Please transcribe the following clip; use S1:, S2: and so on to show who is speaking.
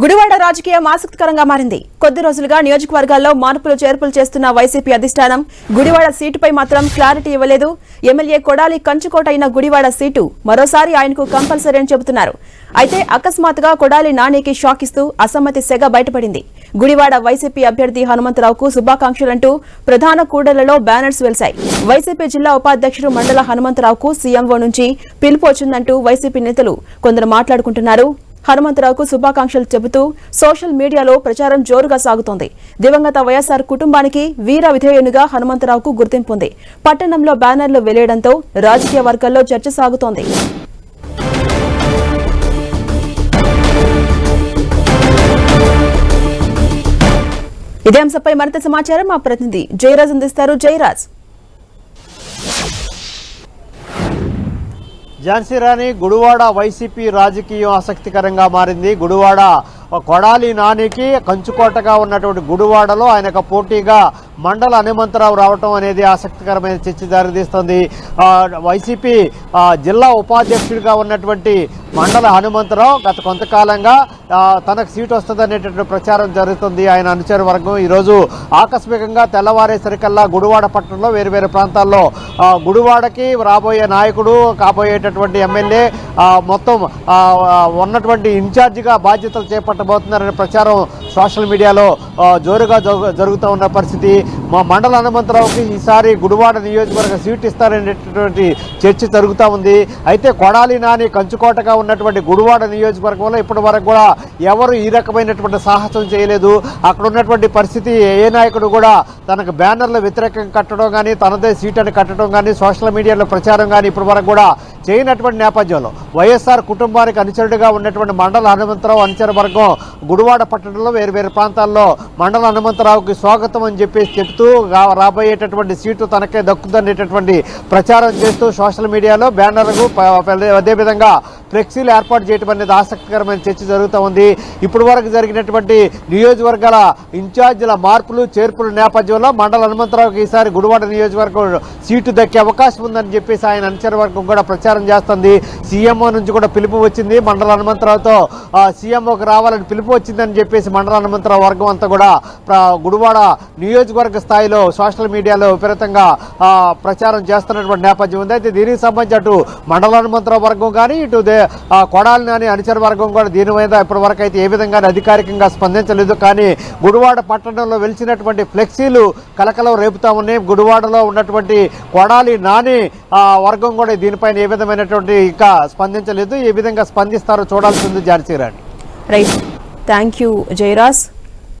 S1: గుడివాడ రాజకీయం ఆసక్తికరంగా మారింది. కొద్ది రోజులుగా నియోజకవర్గాల్లో మార్పులు చేర్పులు చేస్తున్న వైసీపీ అధిష్టానం గుడివాడ సీటుపై మాత్రం క్లారిటీ ఇవ్వలేదు. ఎమ్మెల్యే కొడాలి కంచుకోట అయిన గుడివాడ సీటు మరోసారి ఆయనకు కంపల్సరీ అని చెబుతున్నారు. అయితే అకస్మాత్తుగా కొడాలి నానికి షాక్ ఇస్తూ అసమ్మతి సెగ బయటపడింది. గుడివాడ వైసీపీ అభ్యర్థి హనుమంతరావుకు శుభాకాంక్షలంటూ ప్రధాన కూడళ్ళలో బ్యానర్స్ వెలిశాయి. వైసీపీ జిల్లా ఉపాధ్యక్షుడు మండల హనుమంతరావుకు సీఎంఓ నుంచి పిలుపు వచ్చిందంటూ వైసీపీ నేతలు కొందరు మాట్లాడుకుంటున్నారు. హనుమంతరావుకు శుభాకాంక్షలు చెబుతూ సోషల్ మీడియాలో ప్రచారం జోరుగా సాగుతోంది. దివంగత వైఎస్ఆర్ కుటుంబానికి వీర విధేయునిగా హనుమంతరావుకు గుర్తింపు ఉంది పట్టణంలో బ్యానర్లు వెళ్ళేయడంతో రాజకీయ వర్గాల్లో చర్చ సాగుతోంది. ఇదే అంశంపై మరింత సమాచారం మా ప్రతినిధి జయరాజ్ అందిస్తారు. జయరాజ్.
S2: ఝాన్సీ రాణి గుడివాడ వైసీపీ రాజకీయం ఆసక్తికరంగా మారింది. గుడివాడ కొడాలి నానికి కంచుకోటగా ఉన్నటువంటి గుడివాడలో ఆయనకు పోటీగా మండల హనుమంతరావు రావటం అనేది ఆసక్తికరమైన చర్చ దారితీస్తుంది. వైసీపీ జిల్లా ఉపాధ్యక్షుడిగా ఉన్నటువంటి మండల హనుమంతరావు గత కొంతకాలంగా తనకు సీటు వస్తుందనేటటువంటి ప్రచారం జరుగుతుంది. ఆయన అనుచర వర్గం. ఈరోజు ఆకస్మికంగా తెల్లవారేసరికల్లా గుడివాడ పట్టణంలో వేరు వేరు ప్రాంతాల్లో గుడివాడకి రాబోయే నాయకుడు కాబోయేటటువంటి ఎమ్మెల్యే మొత్తం ఉన్నటువంటి ఇన్ఛార్జిగా బాధ్యతలు చేపట్టబోతున్నారనే ప్రచారం సోషల్ మీడియాలో జోరుగా జరుగు- జరుగుతూ ఉన్న పరిస్థితి. మా మండల హనుమంతరావుకి ఈసారి గుడివాడ నియోజకవర్గ సీట్ ఇస్తారనేటటువంటి చర్చ జరుగుతూ ఉంది. అయితే కొడాలి నాని కంచుకోటగా ఉన్నటువంటి గుడివాడ నియోజకవర్గంలో ఇప్పటి వరకు కూడా ఎవరు ఈ రకమైనటువంటి సాహసం చేయలేదు. అక్కడ ఉన్నటువంటి పరిస్థితి ఏ నాయకుడు కూడా తనకు బ్యానర్లు వ్యతిరేకంగా కట్టడం కానీ తనదే సీట్ అని కట్టడం కానీ సోషల్ మీడియాలో ప్రచారం కానీ ఇప్పటి వరకు కూడా చేయనటువంటి నేపథ్యంలో వైఎస్ఆర్ కుటుంబానికి అనుచరుడిగా ఉన్నటువంటి మండల హనుమంతరావు అనుచర వర్గం గుడివాడ పట్టణంలో వేరు వేరు ప్రాంతాల్లో మండల హనుమంతరావుకి స్వాగతం అని చెప్పేసి చెప్తూ రా- రాబోయేటటువంటి సీటు తనకే దక్కుదనేటటువంటి ప్రచారం చేస్తూ సోషల్ మీడియాలో బ్యానర్లకు అదేవిధంగా ఫ్లెక్సీలు ఏర్పాటు చేయడం అనేది ఆసక్తికరమైన చర్చ జరుగుతూ ఉంది. ఇప్పటి వరకు జరిగినటువంటి నియోజకవర్గాల ఇన్ఛార్జీల మార్పులు చేర్పుల నేపథ్యంలో మండల హనుమంతరావుకి ఈసారి గుడివాడ నియోజకవర్గం సీటు దక్కే అవకాశం ఉందని చెప్పేసి ఆయన అనుచరవర్గం కూడా ప్రచారం చేస్తుంది. సీఎంఓ నుంచి కూడా పిలుపు వచ్చింది. మండల హనుమంతరావుతో సీఎంఓకి రావాలని పిలుపు వచ్చిందని చెప్పేసి మండల హనుమంతరావు వర్గం అంతా కూడా గుడివాడ నియోజకవర్గ స్థాయిలో సోషల్ మీడియాలో విపరీతంగా ప్రచారం చేస్తున్నటువంటి నేపథ్యం ఉంది. అయితే దీనికి సంబంధించి అటు మండల హనుమంతరావు వర్గం కానీ ఇటు అయితే ఆ, కొడాలి అని అనుచర వర్గం కూడా దీని మీద ఇప్పటివరకు అయితే ఏ విధంగా అధికారికంగా స్పందించలేదు. కానీ గుడివాడ పట్టణంలో వెలిచినటువంటి ఫ్లెక్సీలు కలకలం రేపుతా ఉన్నాయి. గుడివాడలో ఉన్నటువంటి కొడాలి నాని ఆ, వర్గం కూడా దీనిపైన ఏ విధమైనటువంటి ఇంకా స్పందించలేదు. ఏ విధంగా స్పందిస్తారో చూడాల్సి ఉంది Jhansi Rani
S1: right thank you Jayaraj